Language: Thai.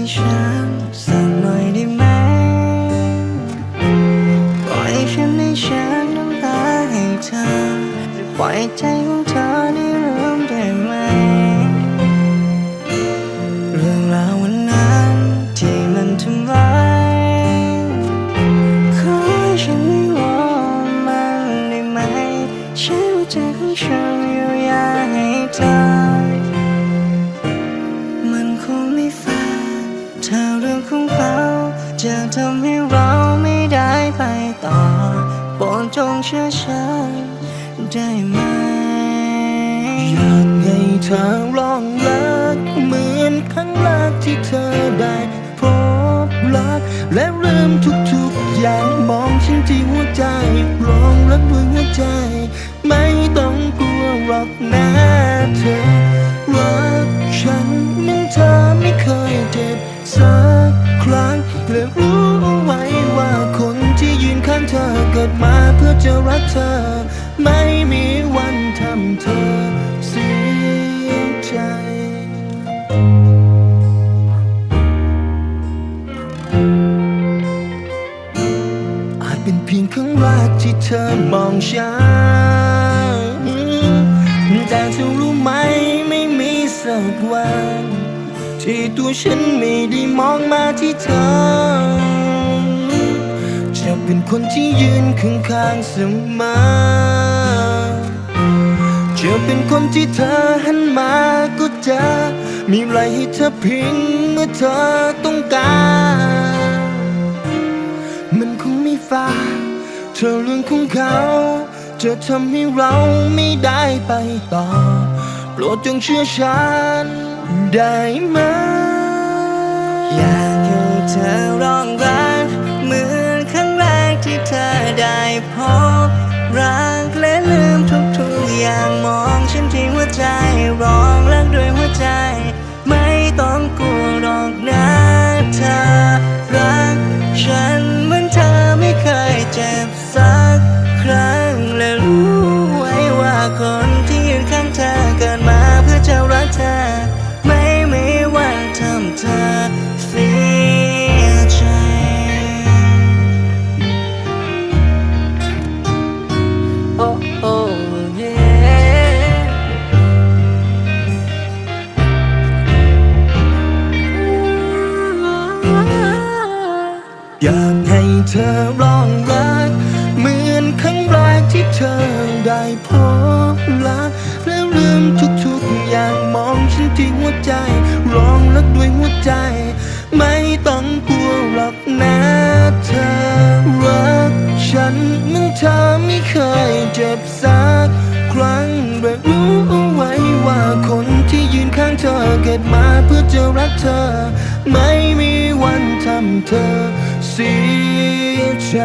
ให้ฉันสักหน่อยได้ไหมปล่อยให้ฉันให้ฉันน้ำตาให้เธอปล่อยใจของเธอได้เริ่มได้ไหม เรื่องราววันนั้นที่มันทำลายขอให้ฉันได้วอนมันได้ไหมใช้หัวใจของฉันเยียวยาให้เธอ ทำให้เราไม่ได้ไปต่อโปรดจงเชื่อฉันได้ไหม อยากให้เธอลองรักเหมือนครั้งแรกที่เธอได้พบรัก และเริ่มทุกๆอย่างมองฉันที่หัวใจลองรักด้วยหัวใจ ไม่ต้องกลัวหรอกนะเธอ เกิดมาเพื่อจะรักเธอ ไม่มีวันทำเธอเสียใจอาจเป็นเพียงครั้งแรกที่เธอมองฉันแต่เธอรู้ไหมไม่มีสักวัน ที่ตัวฉันไม่ได้มองมาที่เธอ เป็นคนที่ยืนข้างๆเสมอจะเป็นคนที่เธอหันมาก็จะมีอะไรให้เธอพียงเมื่อเธอต้องการ มันคงไม่ฟาเธอเรื่องของเขา จะทำให้เราไม่ได้ไปต่อ โปรดจงเชื่อฉันได้ไหมอยากให้เธอร้องรัก อย่างมองฉันที่หัวใจร้องรักด้วยหัวใจ ไม่ต้องกลัวหรอกนะเธอ รักฉันเหมือนเธอไม่เคยเจ็บซ้ำ อยากให้เธอลองรัก เหมือนครั้งแรกที่เธอได้พบรักแล้วลืมทุกๆอย่างมองฉันที่หัวใจร้องรักด้วยหัวใจ ไม่ต้องกลัวหรอกนะเธอรักฉันเหมือนเธอไม่เคยเจ็บสักครั้งแต่รู้เอาไว้ว่าคนที่ยืนข้างเธอเกิดมาเพื่อจะรักเธอ ไม่มีวันทำเธอ เสียใจ